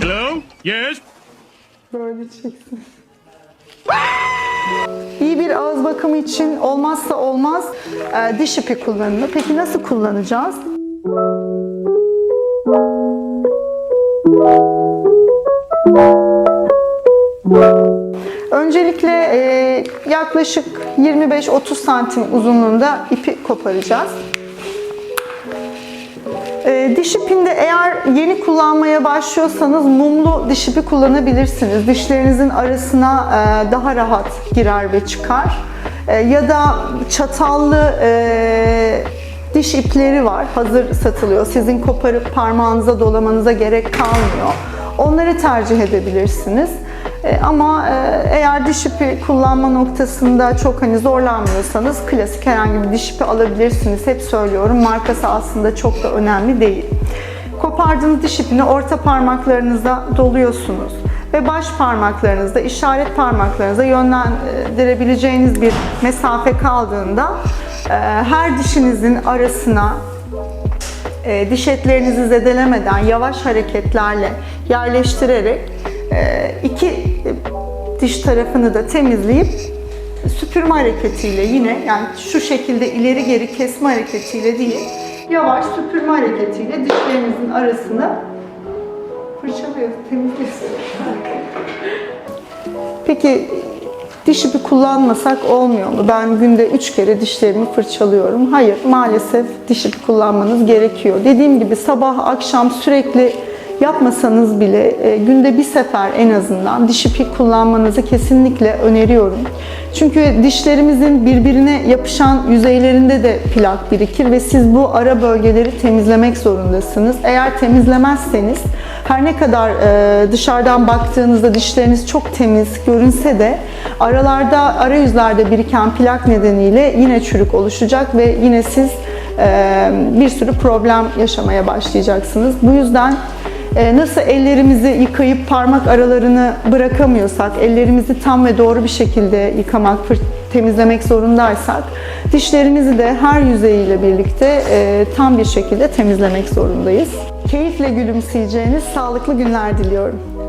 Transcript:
Hello? Yes? Böyle çeksin. İyi bir ağız bakımı için olmazsa olmaz e, diş ipi kullanımı. Peki nasıl kullanacağız? Öncelikle e, yaklaşık 25-30 santim uzunluğunda ipi koparacağız. E, diş ipinde eğer yeni kullanmaya başlıyorsanız mumlu diş ipi kullanabilirsiniz. Dişlerinizin arasına e, daha rahat girer ve çıkar. E, ya da çatallı e, diş ipleri var. Hazır satılıyor. Sizin koparıp parmağınıza dolamanıza gerek kalmıyor. Onları tercih edebilirsiniz. E, ama e, eğer diş ipi kullanma noktasında çok hani zorlanmıyorsanız klasik herhangi bir diş ipi alabilirsiniz. Hep söylüyorum markası aslında çok da önemli değil. Kopardığınız diş ipini orta parmaklarınıza doluyorsunuz ve baş parmaklarınızda, işaret parmaklarınıza yönlendirebileceğiniz bir mesafe kaldığında e, her dişinizin arasına e, diş etlerinizi zedelemeden yavaş hareketlerle yerleştirerek e, iki diş tarafını da temizleyip süpürme hareketiyle yine yani şu şekilde ileri geri kesme hareketiyle değil yavaş süpürme hareketiyle dişlerinizin arasını fırçalıyoruz, temizliyoruz. Peki diş ipi kullanmasak olmuyor mu? Ben günde 3 kere dişlerimi fırçalıyorum. Hayır, maalesef diş ipi kullanmanız gerekiyor. Dediğim gibi sabah akşam sürekli yapmasanız bile e, günde bir sefer en azından diş ipi kullanmanızı kesinlikle öneriyorum. Çünkü dişlerimizin birbirine yapışan yüzeylerinde de plak birikir ve siz bu ara bölgeleri temizlemek zorundasınız. Eğer temizlemezseniz her ne kadar e, dışarıdan baktığınızda dişleriniz çok temiz görünse de aralarda, arayüzlerde biriken plak nedeniyle yine çürük oluşacak ve yine siz e, bir sürü problem yaşamaya başlayacaksınız. Bu yüzden nasıl ellerimizi yıkayıp parmak aralarını bırakamıyorsak, ellerimizi tam ve doğru bir şekilde yıkamak, temizlemek zorundaysak, dişlerimizi de her yüzeyiyle birlikte e, tam bir şekilde temizlemek zorundayız. Keyifle gülümseyeceğiniz sağlıklı günler diliyorum.